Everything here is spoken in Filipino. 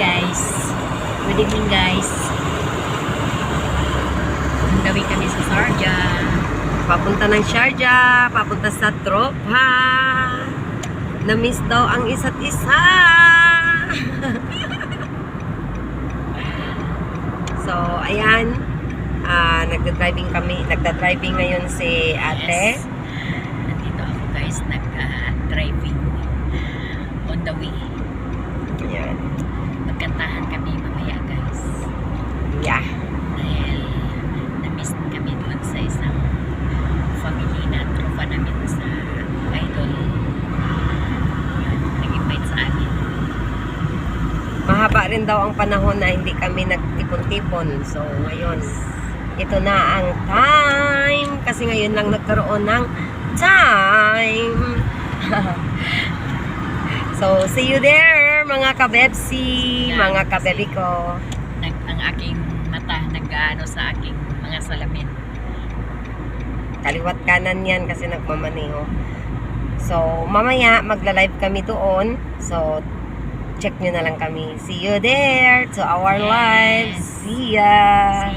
guys. Good evening guys. Gawi kami sa Sharjah. Papunta ng Sharjah, papunta sa tropa. Na-miss daw ang isa't isa. so, ayan. Ah, nagda-driving kami. Nagda-driving ngayon si ate. Yes. Nandito ako guys, nag-driving on the way. Ayan. Magkantahan kami mamaya guys. Yeah. Dahil na-miss kami doon sa isang family na tropa namin sa idol. Yun, nag-invite sa amin. Mahaba rin daw ang panahon na hindi kami nagtipon-tipon. So, ngayon, ito na ang time. Kasi ngayon lang nagkaroon ng time. so, see you there, mga kabebsi, mga kabebi ko. Nag, ang aking mata nag-ano sa aking mga salamin. Kaliwat kanan yan kasi nagmamaneho. So, mamaya magla-live kami doon. So, check nyo na lang kami. See you there to our Yes. lives. See ya!